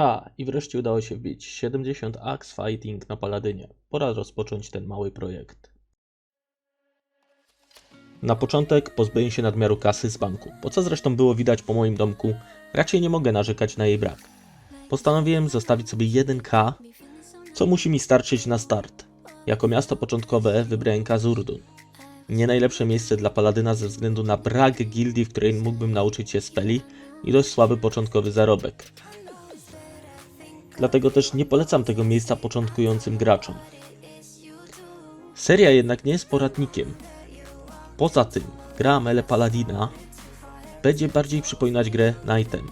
Ha, i wreszcie udało się wbić 70 Axe Fighting na Paladynie. Pora rozpocząć ten mały projekt. Na początek pozbyję się nadmiaru kasy z banku, bo co zresztą było widać po moim domku, raczej nie mogę narzekać na jej brak. Postanowiłem zostawić sobie 1K, co musi mi starczyć na start. Jako miasto początkowe wybrałem Kazurdun. Nie najlepsze miejsce dla paladyna ze względu na brak gildii, w której mógłbym nauczyć się speli i dość słaby początkowy zarobek. Dlatego też nie polecam tego miejsca początkującym graczom. Seria jednak nie jest poradnikiem. Poza tym, gra Mele Paladina będzie bardziej przypominać grę Knightem.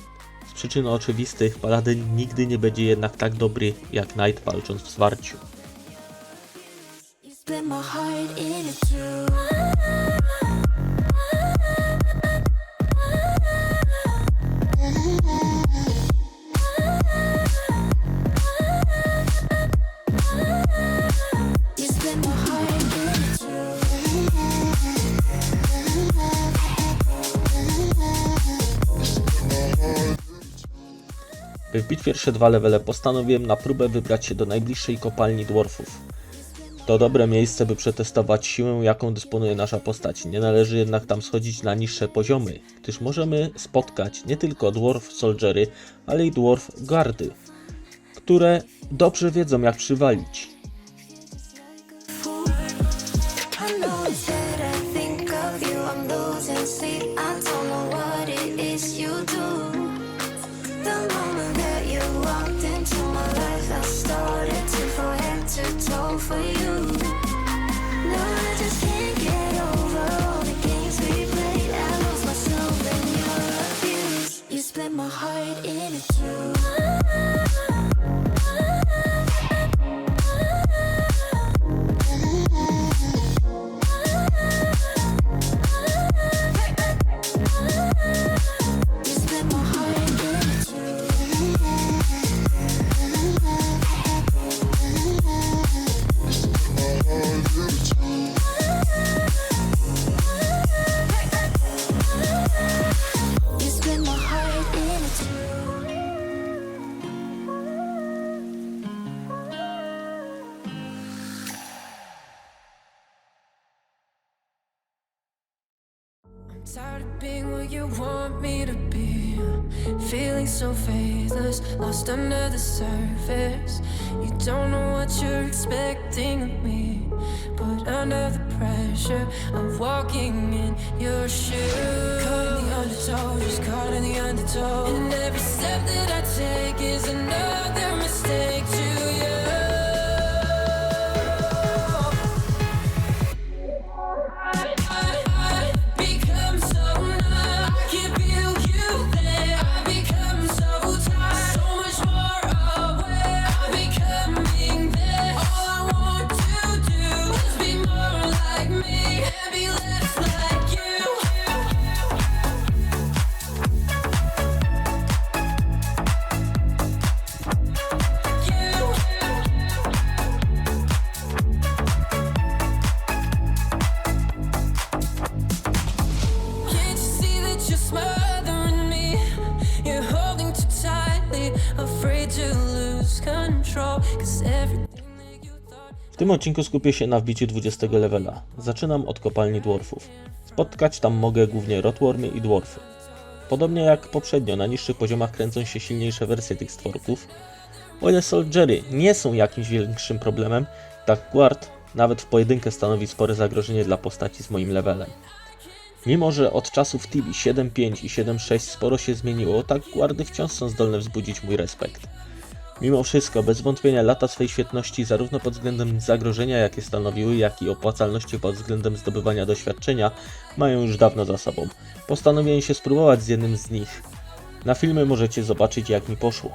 Z przyczyn oczywistych Paladin nigdy nie będzie jednak tak dobry jak Knight walcząc w zwarciu. My heart. Wbić pierwsze dwa levele postanowiłem na próbę wybrać się do najbliższej kopalni dwarfów. To dobre miejsce, by przetestować siłę, jaką dysponuje nasza postać. Nie należy jednak tam schodzić na niższe poziomy, gdyż możemy spotkać nie tylko dwarf soldiery, ale i dwarf guardy, które dobrze wiedzą jak przywalić. In tym odcinku skupię się na wbiciu 20 levela. Zaczynam od kopalni dwarfów. Spotkać tam mogę głównie rotwormy i dwarfy. Podobnie jak poprzednio, na niższych poziomach kręcą się silniejsze wersje tych stworków. O ile soldiery nie są jakimś większym problemem, tak guard nawet w pojedynkę stanowi spore zagrożenie dla postaci z moim levelem. Mimo, że od czasów Tibi 7.5 i 7.6 sporo się zmieniło, tak guardy wciąż są zdolne wzbudzić mój respekt. Mimo wszystko, bez wątpienia lata swej świetności zarówno pod względem zagrożenia, jakie stanowiły, jak i opłacalności pod względem zdobywania doświadczenia mają już dawno za sobą. Postanowiłem się spróbować z jednym z nich. Na filmie możecie zobaczyć jak mi poszło.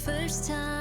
first time.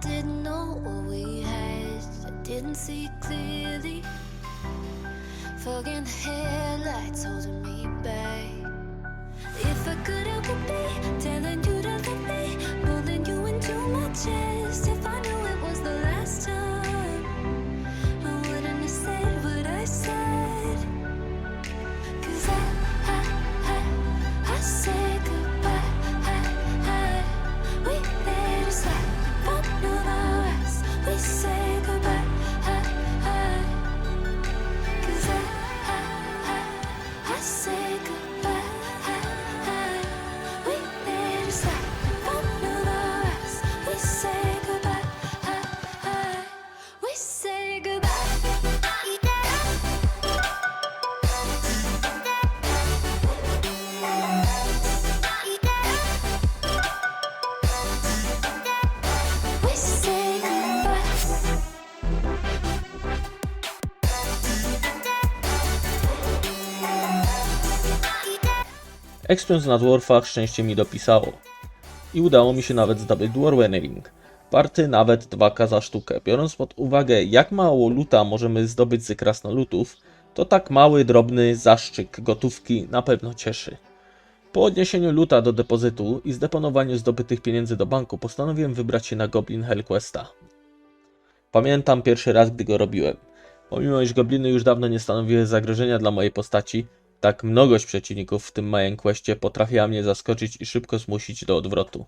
didn't know what we had. I didn't see clearly. Fogging the headlights holding me back. If I could, I would be telling you. Ekspiąc na dwarfach szczęście mi dopisało. I udało mi się nawet zdobyć Dwarven Ring. Warty nawet 2k za sztukę. Biorąc pod uwagę jak mało luta możemy zdobyć z krasnolutów, to tak mały, drobny zaszczyk gotówki na pewno cieszy. Po odniesieniu luta do depozytu i zdeponowaniu zdobytych pieniędzy do banku postanowiłem wybrać się na Goblin Hellquesta. Pamiętam pierwszy raz, gdy go robiłem. Pomimo iż gobliny już dawno nie stanowiły zagrożenia dla mojej postaci, tak mnogość przeciwników w tym Mayan Questie potrafiła mnie zaskoczyć i szybko zmusić do odwrotu.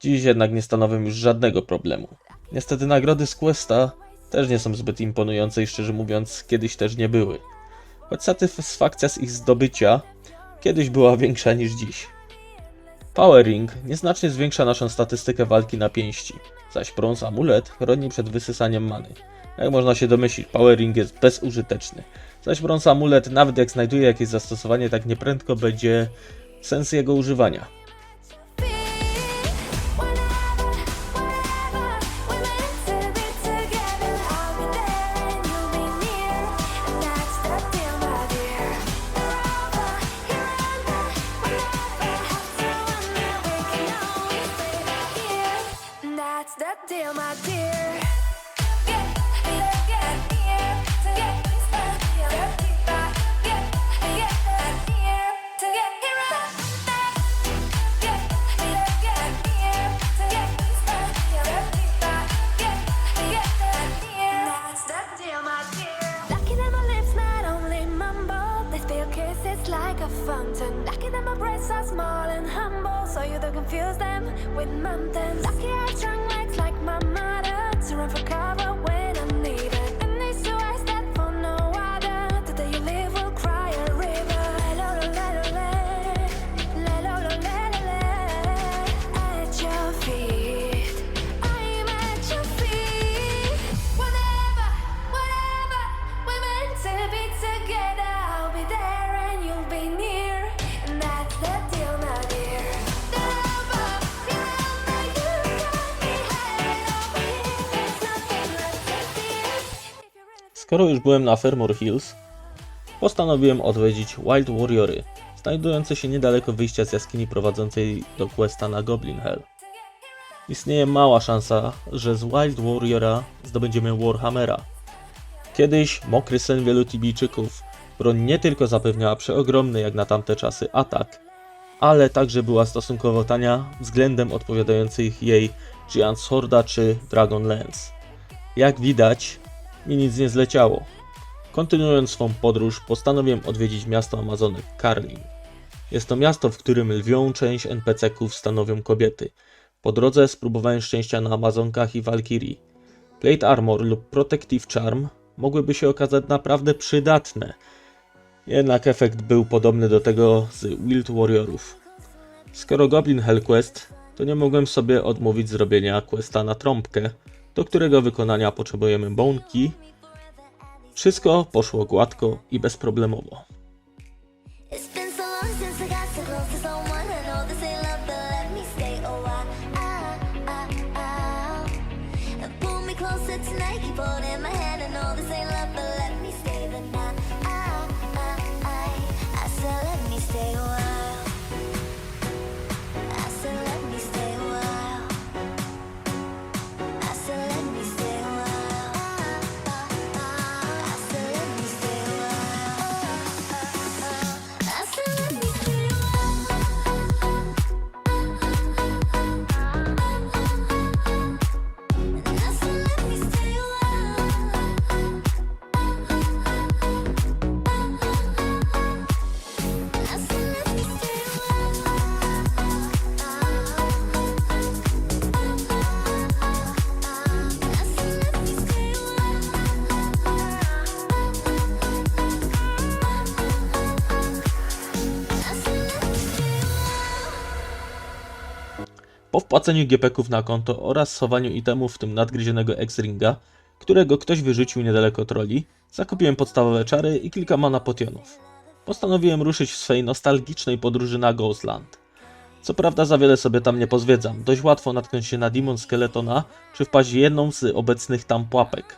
Dziś jednak nie stanowią już żadnego problemu. Niestety nagrody z Questa też nie są zbyt imponujące i szczerze mówiąc kiedyś też nie były. Choć satysfakcja z ich zdobycia kiedyś była większa niż dziś. Power Ring nieznacznie zwiększa naszą statystykę walki na pięści, zaś brąz amulet chroni przed wysysaniem many. Jak można się domyślić, Power Ring jest bezużyteczny, zaś brąz amulet nawet jak znajduje jakieś zastosowanie, tak nieprędko będzie sens jego używania. Skoro już byłem na Fermor Hills, postanowiłem odwiedzić Wild Warriory, znajdujące się niedaleko wyjścia z jaskini prowadzącej do questa na Goblin Hell. Istnieje mała szansa, że z Wild Warriora zdobędziemy Warhammera. Kiedyś mokry sen wielu Tibijczyków, broń nie tylko zapewniała przeogromny jak na tamte czasy atak, ale także była stosunkowo tania względem odpowiadających jej Giant Sworda czy Dragon Lance. Jak widać, mi nic nie zleciało. Kontynuując swą podróż, postanowiłem odwiedzić miasto Amazonek Karlin. Jest to miasto, w którym lwią część NPC-ków stanowią kobiety. Po drodze spróbowałem szczęścia na Amazonkach i Valkyrii. Plate Armor lub Protective Charm mogłyby się okazać naprawdę przydatne. Jednak efekt był podobny do tego z Wild Warriorów. Skoro Goblin Hell Quest, to nie mogłem sobie odmówić zrobienia questa na trąbkę, do którego wykonania potrzebujemy Key. Wszystko poszło gładko i bezproblemowo. płaceniu GPków na konto oraz schowaniu itemów, w tym nadgryzionego X-Ringa, którego ktoś wyrzucił niedaleko troli, zakupiłem podstawowe czary i kilka mana potionów. Postanowiłem ruszyć w swej nostalgicznej podróży na Ghostland. Co prawda za wiele sobie tam nie pozwiedzam, dość łatwo natknąć się na Demon Skeletona, czy wpaść jedną z obecnych tam pułapek.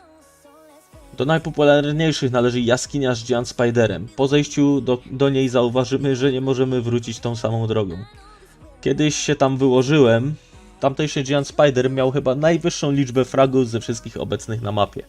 Do najpopularniejszych należy jaskinia z Giant Spiderem. Po zejściu do, do niej zauważymy, że nie możemy wrócić tą samą drogą. Kiedyś się tam wyłożyłem. Tamtejszy Giant Spider miał chyba najwyższą liczbę fragów ze wszystkich obecnych na mapie.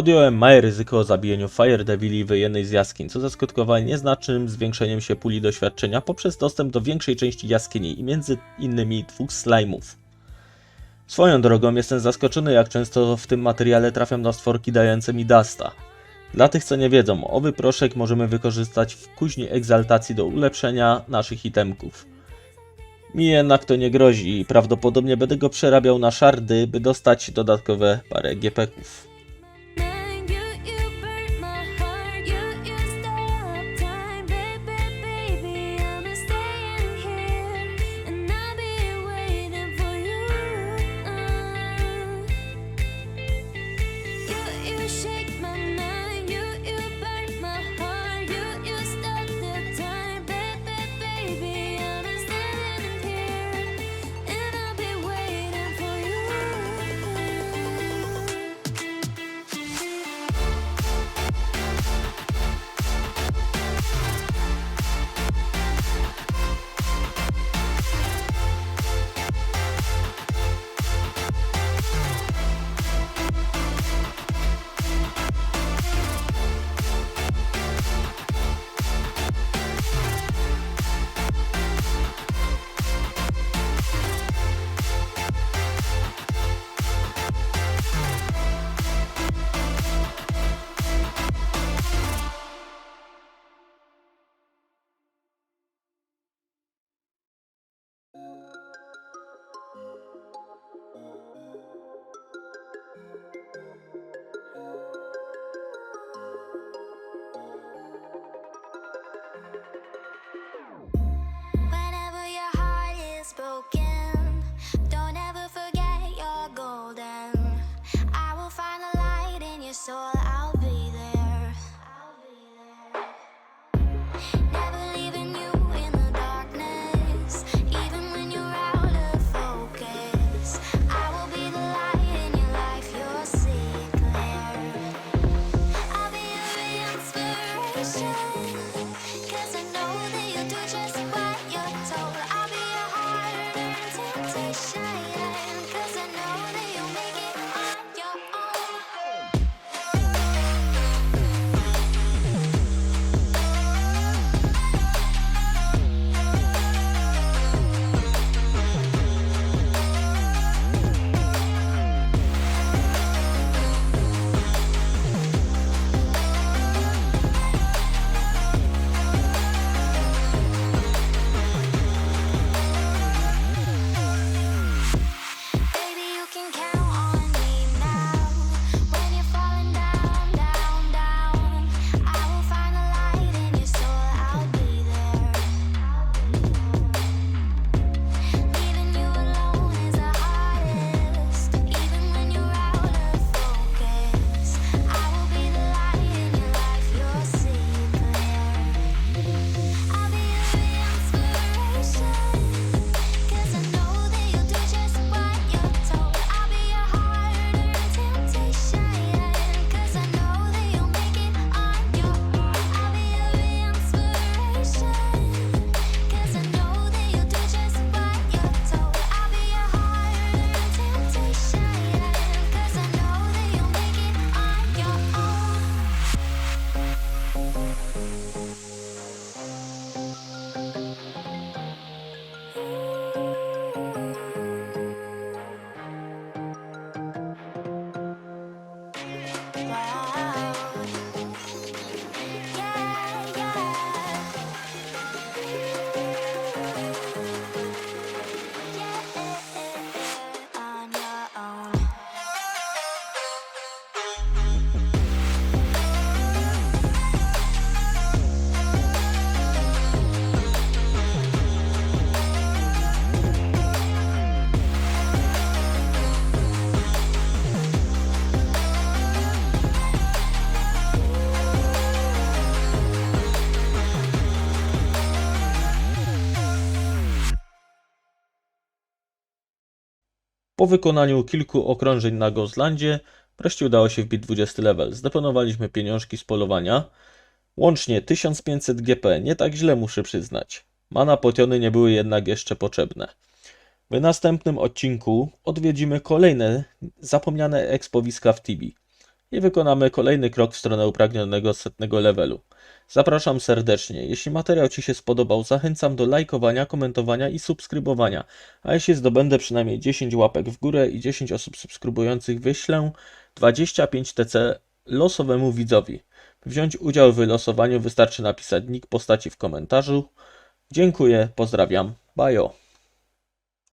Podjąłem małe ryzyko o zabijeniu Fire Devili w jednej z jaskiń, co zaskutkowało nieznacznym zwiększeniem się puli doświadczenia poprzez dostęp do większej części jaskini i między innymi dwóch slajmów. Swoją drogą jestem zaskoczony jak często w tym materiale trafiam na stworki dające mi dasta. Dla tych co nie wiedzą, owy proszek możemy wykorzystać w kuźni egzaltacji do ulepszenia naszych itemków. Mi jednak to nie grozi i prawdopodobnie będę go przerabiał na szardy, by dostać dodatkowe parę GPków. Po wykonaniu kilku okrążeń na Ghostlandzie, wreszcie udało się wbić 20 level. Zdeponowaliśmy pieniążki z polowania. Łącznie 1500 GP, nie tak źle muszę przyznać. Mana potiony nie były jednak jeszcze potrzebne. W następnym odcinku odwiedzimy kolejne zapomniane ekspowiska w Tibi i wykonamy kolejny krok w stronę upragnionego setnego levelu. Zapraszam serdecznie. Jeśli materiał Ci się spodobał, zachęcam do lajkowania, komentowania i subskrybowania. A jeśli zdobędę przynajmniej 10 łapek w górę i 10 osób subskrybujących, wyślę 25 TC losowemu widzowi. Wziąć udział w wylosowaniu wystarczy napisać nick postaci w komentarzu. Dziękuję, pozdrawiam, bajo.